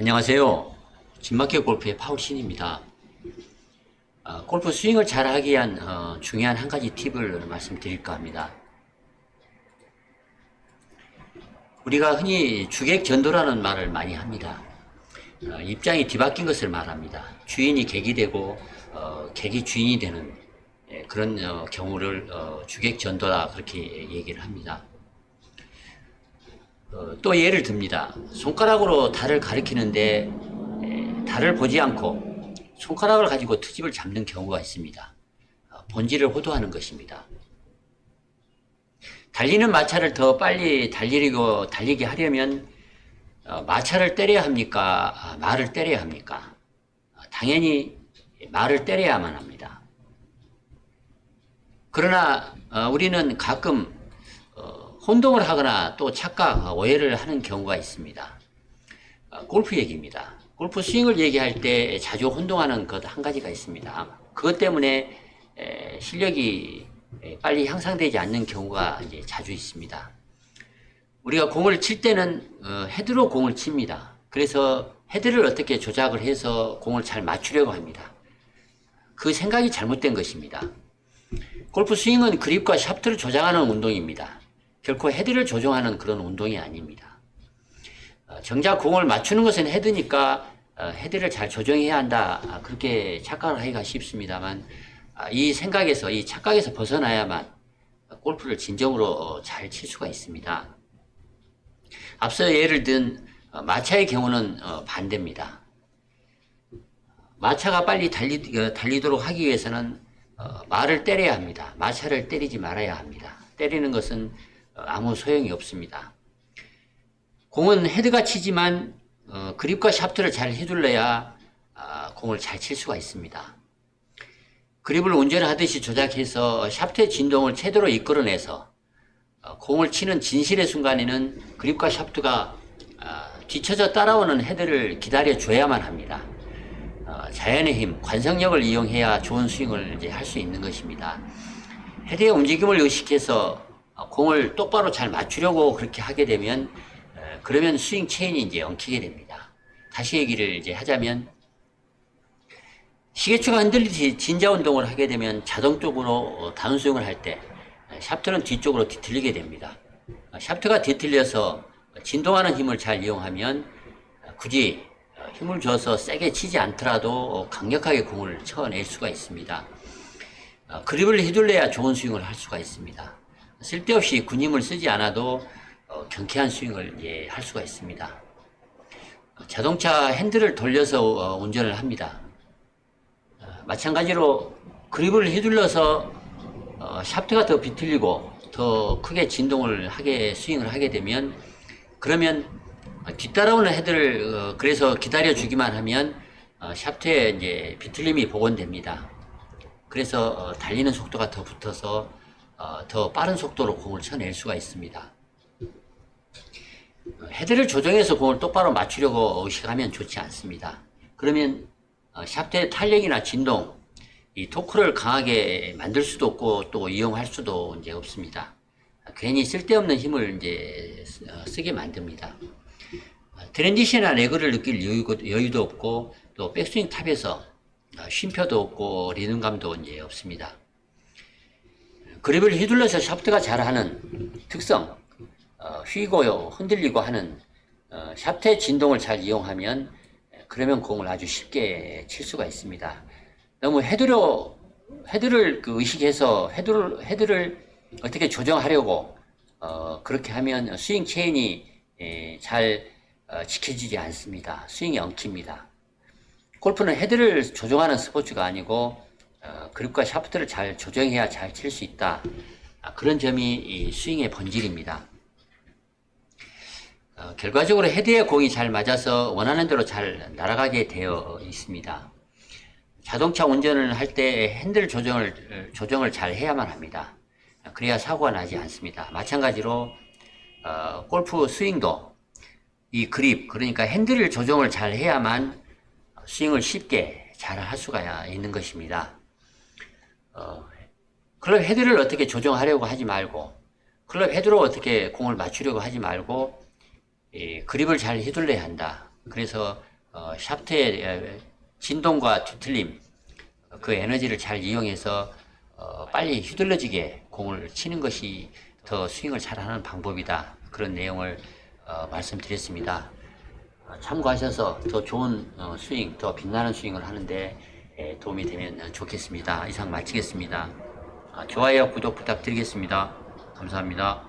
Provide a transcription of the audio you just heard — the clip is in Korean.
안녕하세요. 진마켓 골프의 파울신입니다. 어, 골프 스윙을 잘하기 위한 어, 중요한 한 가지 팁을 말씀드릴까 합니다. 우리가 흔히 주객 전도라는 말을 많이 합니다. 어, 입장이 뒤바뀐 것을 말합니다. 주인이 객이 되고 어, 객이 주인이 되는 예, 그런 어, 경우를 어, 주객 전도라 그렇게 얘기를 합니다. 어, 또 예를 듭니다. 손가락으로 달을 가리키는데 에, 달을 보지 않고 손가락을 가지고 트집을 잡는 경우가 있습니다. 어, 본질을 호도하는 것입니다. 달리는 마차를 더 빨리 달리고 달리게 하려면 어, 마차를 때려야 합니까? 아, 말을 때려야 합니까? 어, 당연히 말을 때려야만 합니다. 그러나 어, 우리는 가끔 어, 혼동을 하거나 또 착각, 어, 오해를 하는 경우가 있습니다. 어, 골프 얘기입니다. 골프 스윙을 얘기할 때 자주 혼동하는 것 한 가지가 있습니다. 그것 때문에 에, 실력이 에, 빨리 향상되지 않는 경우가 이제 자주 있습니다. 우리가 공을 칠 때는 어, 헤드로 공을 칩니다. 그래서 헤드를 어떻게 조작을 해서 공을 잘 맞추려고 합니다. 그 생각이 잘못된 것입니다. 골프 스윙은 그립과 샤프트를 조작하는 운동입니다. 결코 헤드를 조정하는 그런 운동이 아닙니다. 어, 정작 공을 맞추는 것은 헤드니까 어, 헤드를 잘 조정해야 한다. 아, 그렇게 착각을 하기가 쉽습니다만 아, 이 생각에서 이 착각에서 벗어나야만 골프를 진정으로 어, 잘칠 수가 있습니다. 앞서 예를 든 어, 마차의 경우는 어, 반대입니다. 마차가 빨리 달리, 어, 달리도록 하기 위해서는 어, 말을 때려야 합니다. 마차를 때리지 말아야 합니다. 때리는 것은 어, 아무 소용이 없습니다. 공은 헤드가 치지만 어, 그립과 샤프트를 잘 휘둘러야 아, 공을 잘 칠 수가 있습니다. 그립을 운전하듯이 조작해서 샤프트의 진동을 최대로 이끌어내서 어, 공을 치는 진실의 순간에는 그립과 샤프트가 아, 뒤쳐져 따라오는 헤드를 기다려 줘야만 합니다. 어, 자연의 힘, 관성력을 이용해야 좋은 스윙을 이제 할 수 있는 것입니다. 헤드의 움직임을 의식해서 어, 공을 똑바로 잘 맞추려고 그렇게 하게 되면 어, 그러면 스윙 체인이 이제 엉키게 됩니다. 다시 얘기를 이제 하자면 시계추가 흔들리듯이 진자 운동을 하게 되면 자동적으로 어, 다운 스윙을 할 때 샤프트는 뒤쪽으로 뒤틀리게 됩니다. 어, 샤프트가 뒤틀려서 진동하는 힘을 잘 이용하면 어, 굳이 어, 힘을 줘서 세게 치지 않더라도 어, 강력하게 공을 쳐낼 수가 있습니다. 어, 그립을 휘둘러야 좋은 스윙을 할 수가 있습니다. 쓸데없이 군힘을 쓰지 않아도 어, 경쾌한 스윙을 예, 할 수가 있습니다. 어, 자동차 핸들을 돌려서 어, 운전을 합니다. 어, 마찬가지로 그립을 휘둘러서 어, 샤프트가 더 비틀리고 더 크게 진동을 하게 스윙을 하게 되면 그러면 어, 뒤따라오는 헤드를 어, 그래서 기다려 주기만 하면 어, 샤프트에 이제 비틀림이 복원됩니다. 그래서 어, 달리는 속도가 더 붙어서 어, 더 빠른 속도로 공을 쳐낼 수가 있습니다. 어, 헤드를 조정해서 공을 똑바로 맞추려고 의식하면 좋지 않습니다. 그러면 어, 샤프트의 탄력이나 진동, 이 토크를 강하게 만들 수도 없고 또 이용할 수도 이제 없습니다. 괜히 쓸데없는 힘을 이제 쓰- 어, 쓰게 만듭니다. 어, 트랜지션이나 레그를 느낄 여유도, 없고 또 백스윙 탑에서 어, 쉼표도 없고 리듬감도 이제 없습니다. 그립을 휘둘러서 샤프트가 잘하는 특성, 어, 휘고 흔들리고 하는 어, 샤프트의 진동을 잘 이용하면 그러면 공을 아주 쉽게 칠 수가 있습니다. 너무 헤드로 헤드를 그 의식해서 헤드를 헤드를 어떻게 조정하려고 어, 그렇게 하면 스윙 체인이 예, 잘 어, 지켜지지 않습니다. 스윙이 엉킵니다. 골프는 헤드를 조정하는 스포츠가 아니고 어, 그립과 샤프트를 잘 조정해야 잘 칠 수 있다. 아, 그런 점이 이 스윙의 본질입니다. 어, 결과적으로 헤드에 공이 잘 맞아서 원하는 대로 잘 날아가게 되어 있습니다. 자동차 운전을 할 때 핸들 조정을 조정을 잘 해야만 합니다. 그래야 사고가 나지 않습니다. 마찬가지로 어, 골프 스윙도 이 그립 그러니까 핸들을 조정을 잘 해야만 스윙을 쉽게 잘 할 수가 있는 것입니다. 어, 클럽 헤드를 어떻게 조정하려고 하지 말고 클럽 헤드로 어떻게 공을 맞추려고 하지 말고 이 그립을 잘 휘둘러야 한다. 그래서 어, 샤프트의 에, 진동과 뒤틀림 어, 그 에너지를 잘 이용해서 어, 빨리 휘둘러지게 공을 치는 것이 더 스윙을 잘하는 방법이다. 그런 내용을 어, 말씀드렸습니다. 어, 참고하셔서 더 좋은 어, 스윙, 더 빛나는 스윙을 하는데 에, 도움이 되면 좋겠습니다. 이상 마치겠습니다. 아, 좋아요, 구독 부탁드리겠습니다. 감사합니다.